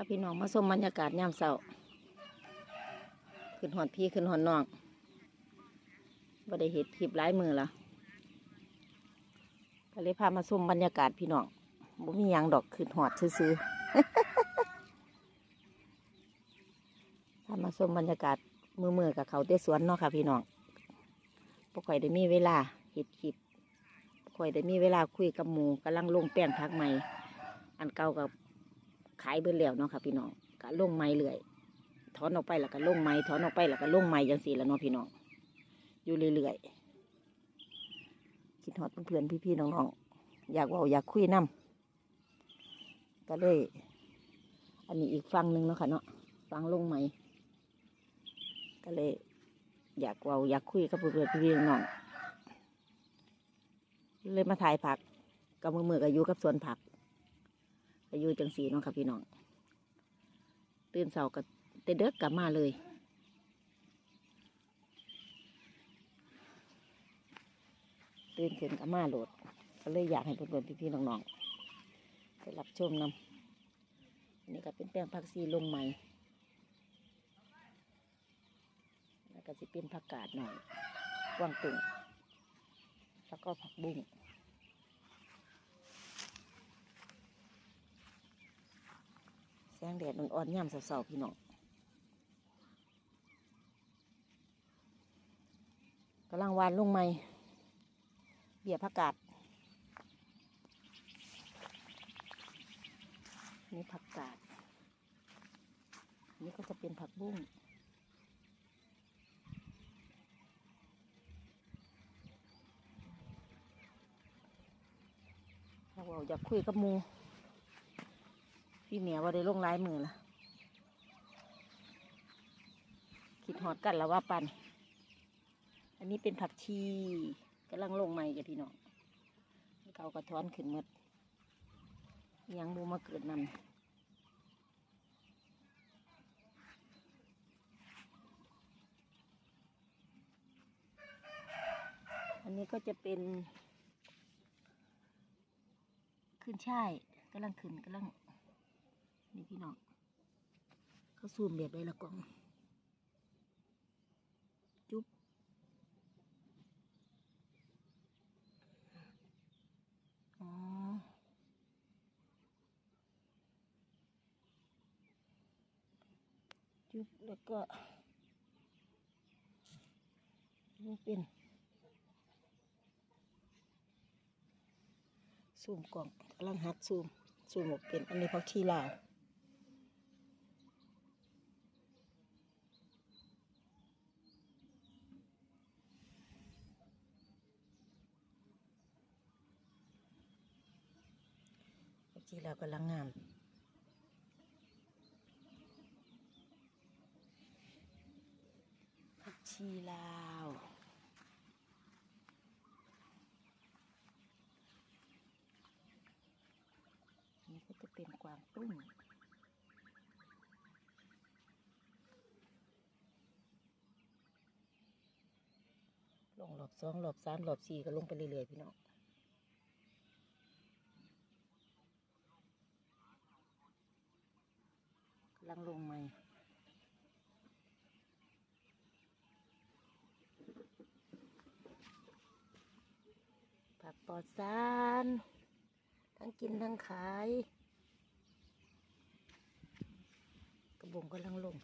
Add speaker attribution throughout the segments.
Speaker 1: าพี่น้องมาชมบรรยากาศยามเช้าขึ้นหอดพี่ขึ้นหอดน้องบ่ได้เห็ดคลิปหลายมือละก็เลยพามาชมบรรยากาศพี่น้องบ่มียังดอกขึ้นหอดซื้อๆพามาชมบรรยากาศมือมือกับเขาเตสวนเนาะค่ะพี่น้องบ่ค่อยได้มีเวลาเห็ดคลิปบ่ค่อยได้มีเวลาคุยกับหมูกำลังลงแป้งพักใหม่ อันเก่ากับ ขายเบิดแล้วเนาะค่ะพี่น้องก็ลงไม้เรื่อยถอนออกไปแล้วก็ลงไม้ถอนออกไปแล้วก็ลงไม้จังสี่แล้วเนาะพี่น้องอยู่เรื่อยๆคิดฮอดเพื่อนๆพี่ๆน้องๆอยากว่าอยากคุยนํก็เลย อันนี้อีกฟังหนึ่งเนาะค่ะเนาะฟังลงไม้ก็เลย อยากว่าอยากคุยกับเพื่อนๆพี่ๆน้องๆเลยมาถ่ายผักกับมือมือๆก็อยู่กับสวนผัก อายุจังสีเนาะค่ะพี่น้องตื่นเสาร์ก็เตเด็กกลับมาเลยตื่นขึ้นกับมาโหลดก็เลยอยากให้เพื่อนๆพี่ๆน้องๆไปรับชมนำอันนี้ก็เป็นแป้งผักซีลงใหม่แล้วก็จะเป็นผักกาดหน่อยกวางตุ่งแล้วก็ผักบุ้ง แสงแดดอ่อนๆย่ำเสาๆพี่น้องกำลังวานลงไหมเบียผักกาดนี่ผักกาดนี่ก็จะเป็นผักบุ้งเราอาอยากคุยกับมู พี่เหมียวว่าได้ลงลายมือละคิดหอดกันแล้วว่าปัน อันนี้เป็นผักชีกำลังลงใหม่จ้ะพี่น้องเกากระท้อนขึ้นหมดอิหยังบูมาเกิดนำอันนี้ก็จะเป็นขึ้นช่ายกำลังขึ้นกำลัง นี่พี่น้องเขาซูมแบบไรละกล่อง จุ๊บอ๋อจุ๊บแล้วก็นี่เป็นซูมกล่องกำลังหัดซูมซูมออกเป็น อันนี้พักชีลาว ผักชีลาวกำลังงามผักชีลาวนี่ก็จะเป็นกวางตุ้งลงหลบสองหลบสามหลบสี่ก็ลงไปเรื่อยๆพี่น้อง กำ ลังลงใหม่ผักปลอดสารทั้งกินทั้งขาย กระบงกำลังลง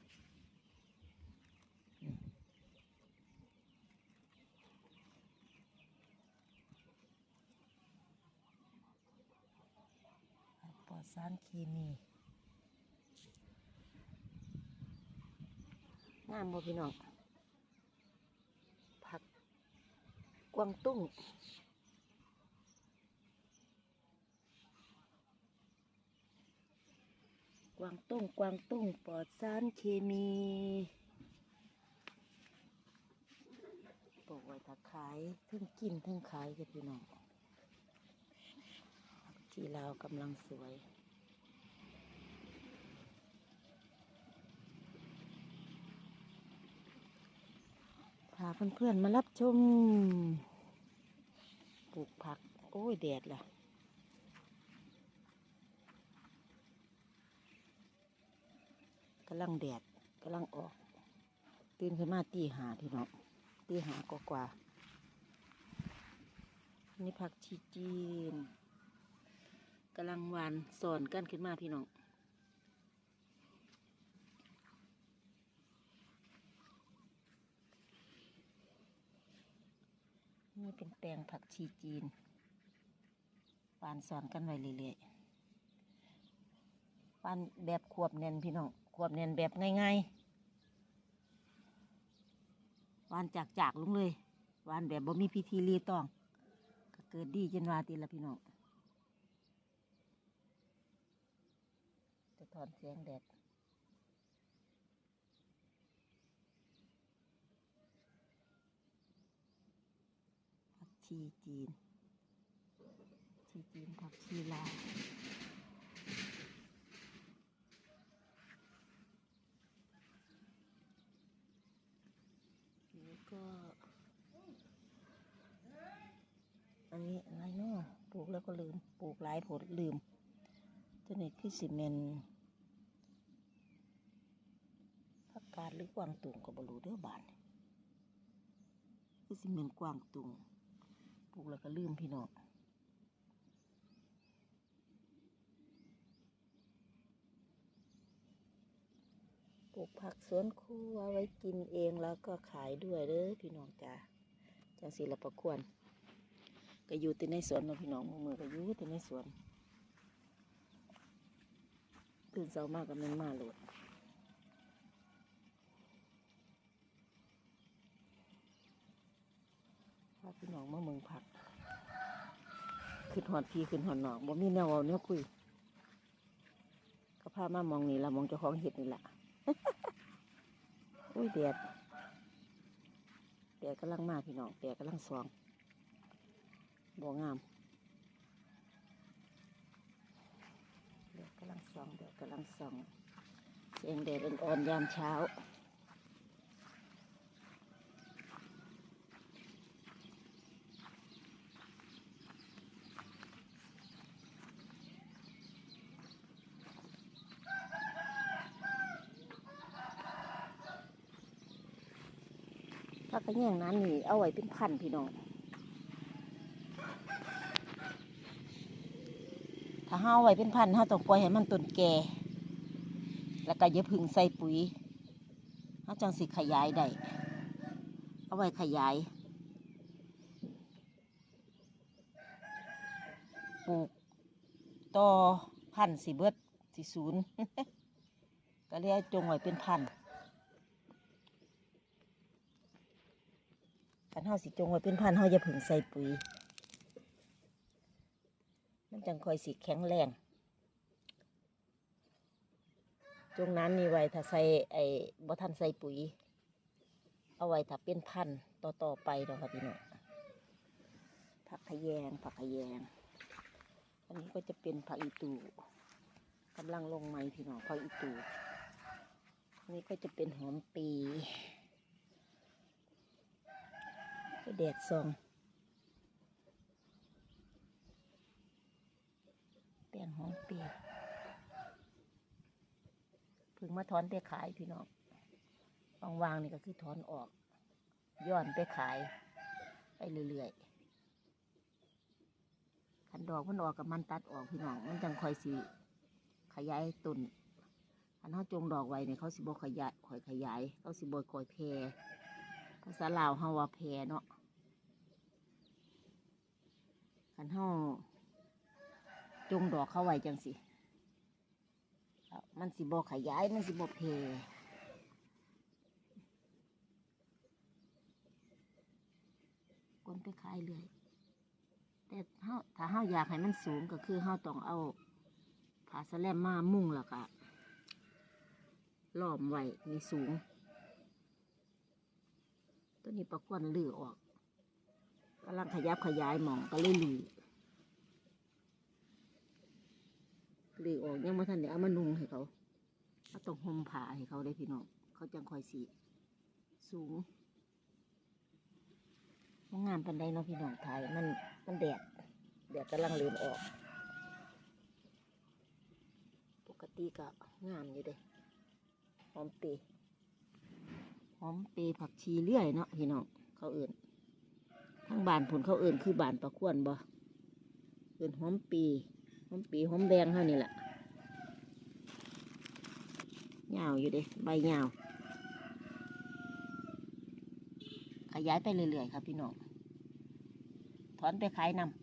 Speaker 1: ปลอดสารเคมี งามบ่พี่น้อง ผักกวางตุ้ง กวางตุ้ง กวางตุ้ง ปลอดสารเคมีปลูกไว้ถ้าขายทั้งกินทั้งขายกับพี่น้องผักที่ลาวกำลังสวยาเพื่อนๆมารับชมปลูกผัก โอ้ยแดดล่ะำลังแดดกำลังออก ตื่นขึ้นมาตีหาพี่น้องตีหากกว่านี่ผักชีจีนกำลังหวานสอนกันขึ้นมาพี่น้อง นี่เป็นแปลงผักชีจีนหวานสอนกันไว้เรื่อยๆหวานแบบควบแน่นพี่น้องควบแน่นแบบง่ายๆวานจากจากๆลงเลยวานแบบบ่มีพิธีรีตอง ก็เกิดดีจนวาตีละพี่น้องจะถอนเสียงแดด ชีจีน ชีจีนผักชีลาวแล้วก็ อันนี้อะไรเนาะปลูกแล้วก็ลืม ปลูกหลายผลลืมตัวนี้คือซีเมนต์ผักกาดหรือกวางตุงก็บบรูเด้อบานคือซีเมนต์กวางตุง ปลูกแล้วก็ลืมพี่น้องปลูกผักสวนครัวไว้กินเองแล้วก็ขายด้วยเด้อพี่น้องจ้าจังสีละประควรก็อยู่ต่ในสวนเนาะพี่น้องมือมือก็อยู่ต่ในสวนตื่นเช้ามากก็แมันมาโหลด พี่น้องมาเมืองผักขึ้นหอดพีขึ้นหอดหนองบ่มีแนวเว้าแนวคุยก็พามามองนี่ละมองเจ้าของเห็ดนี่ละอุ้ยแดดแดดกำลังมาพี่น้องแดดกำลังสวงบัวงามเดียวกำลังส่องเดียวกำลังส่องเสียงแดดอ่อนๆยามเช้า ถ้ากระแยงนั้นนี่เอาไว้เป็นพันธ์พี่น้องถ้าเฮาเอาไว้เป็นพันธุ์เฮาต้องปล่อยให้มันต้นแก่แล้วก็อย่าพึ่งใส่ปุ๋ยเฮาจังสิขยายได้เอาไว้ขยายปลูกต่อพันธ์สิเบิดสิศูนย์ก็เลยเอาจงไว้เป็นพันธุ์ คันเฮาสิจงไว้เป็นพันธุ์เฮาอย่าพึ่งใส่ปุ๋ย มันจังคอยสีแข็งแรง จงนั้นนี่ไว้ถ้าใส่ไอ้บ่ทันใส่ปุ๋ย เอาไว้ถ้าเป็นพันธุ์ต่อต่อไปเนาะค่ะพี่น้องผักขยงผักขยง อันนี้ก็จะเป็นผักอีตูกำลังลงไม้พี่น้องผักอีตูอันนี้ก็จะเป็นหอมปี แดดซองแป้งหอมเปียกพึ่งมาถอนไปขายพี่น้องวางๆนี่ก็คือถอนออก ย้อนไปขาย ไปเรื่อยๆขันดอกมันออกกับมันตัดออกพี่น้อง มันจังคอยสีขยายต้นอันเขาจงดอกไว้เนี่ยเขาสิบขยายคอยขยาย เขาสิบคอยแพรภาษาลาวเฮาว่าแพรเนาะ ขันเฮาจงดอกเข้าไว้จังสิมันสิบอขยาย มันสิบอเพกนไปขายเลยแต่เฮาถ้าเฮาอยากให้มันสูงก็คือเฮาต้องเอาผาสแลมมามุ่งแล้วก็ล้อมไว้มีสูง ตัวนี้ประกวนลือออกกำลังขยับขยายหมองก็เลยลือ หรือออกยังมาทันเดี๋ยวเอามานุงให้เขาเอาต้องห่มผ้าให้เขาได้พี่น้องเขาจังคอยสีสูงงามปันไดเนาะพี่น้องไทยมันมันแดดแดดกำลังเลือออก ปกติก็งามอยู่เด้หอมเปีหอมเปีผักชีเลื่อยเนาะพี่น้องเขาเอื่นทั้งบานผลเขาเอื่นคือบานประควนบ่เอื่นหอมปี หอมปีหอมแดงเท่านี้แหละยาวอยู่เด้ใบยาว ขยายไปเรื่อยๆครับพี่น้องถอนไปขายนำ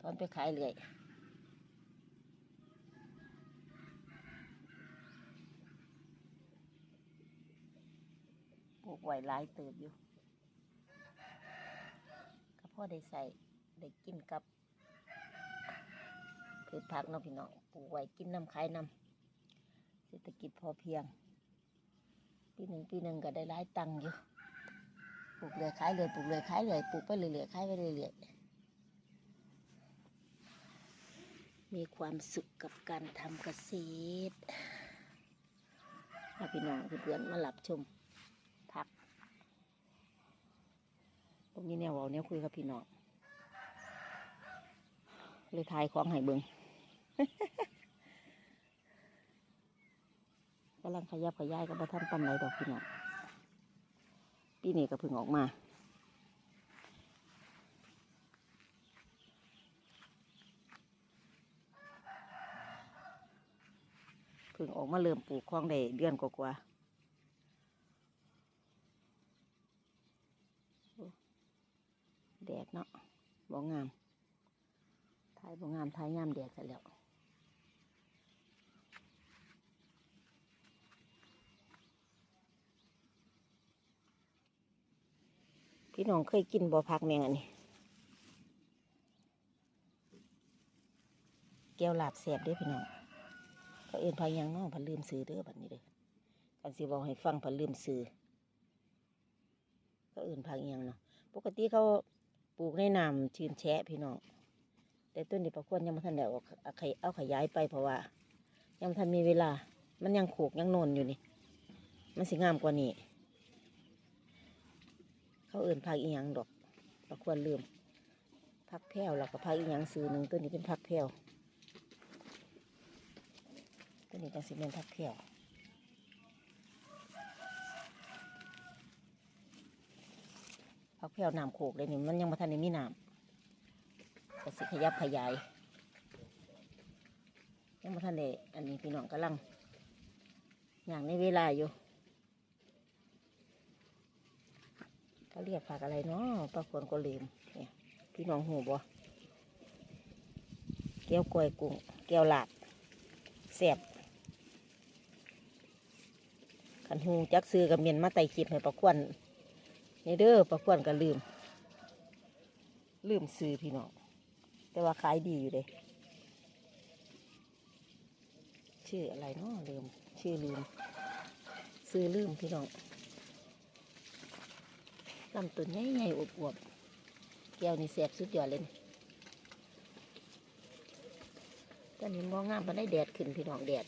Speaker 1: ถอนไปขายเรื่อยปลูกไว้หลายเติบอยู่ก็พ่อได้ใส่ ได้กินกับพืชผักเนาะพี่น้องปลูกไว้กินน้ำขายน้ำเศรษฐกิจพอเพียง ปีหนึ่งปีหนึ่งก็ได้หลายตังค์อยู่ปลูกเลยขายเลยปลูกเลยขายเลยปลูกไปเรื่อยๆขายไปเรื่อยๆมีความสุขกับการทำเกษตรถ้าพี่น้องเพื่อนๆมาหลับชมพักตรงนี้แนวเวาแนวคุยกับพี่น้อง เลยทายของไห้เบิงกำลังขยับขยายกับท่านปันไรดอกพี่น้องปีนี้ก็เพิ่งออกมาเพิ่งออกมาเริ่มปลูกคลองได้เดือนกว่าแดดเนาะบ่งามายบ่งามทายงามแดดซะแล้วพี่น้องเคยกินบ่อพักแมงอันนี้แก้วหลาบแสบด้อพี่น้องก็เอ็นพายังน้องพันลืมซื้อเด้อแบัดนี้เด้อกันสิบอกให้ฟังพันลืมซื้อก็เอ็นพายังเนาะปกติเขาปลูกในน้ำชื้นแฉะพี่น้อง แต่ต้นนี้ประควรยังไม่ทันได้เอาเอาขยเอาขยายไปเพราะว่า ยังบ่ทันมีเวลา มันยังโขกยังโนนอยู่นี่ มันสิงามกว่านี้ เขาเอื่นพักอีหยังดอกเราควรลืมพักแพ้วแล้วก็พักอีหยังซื้อหนึ่งตัวนี้เป็นพักแพ้วตัวนี้จังสิเป็นพักแพ้วพักแพ้วน้ำโขกเลยนี่มันยังมาทันในมีน้ำ ก็สิขยับขยายยังมาทันในอันนี้พี่น้องกำลัง อย่างในเวลาอยู่เขาเรียกผักอะไรเนาะปลาคนก็ลืมเนี่ยพี่น้องหูบ่แก้วกล้วยกุ้งแก้วหลาดแสบขันหูจักซื้อกับเมียนมาไต่คลิปให้ประควันนี่เด้อประควันก็ลืม ลืมซื้อพี่น้อง แต่ว่าขายดีอยู่เลยชื่ออะไรเนาะลืม ชื่อลืม ซื้อลืมพี่น้องลำต้นใหญ่ๆอวบๆแก้วนี่แสบสุดยอดเลยนี่ตอนนี้มองงามมันได้แดดขึ้นพี่น้องแดด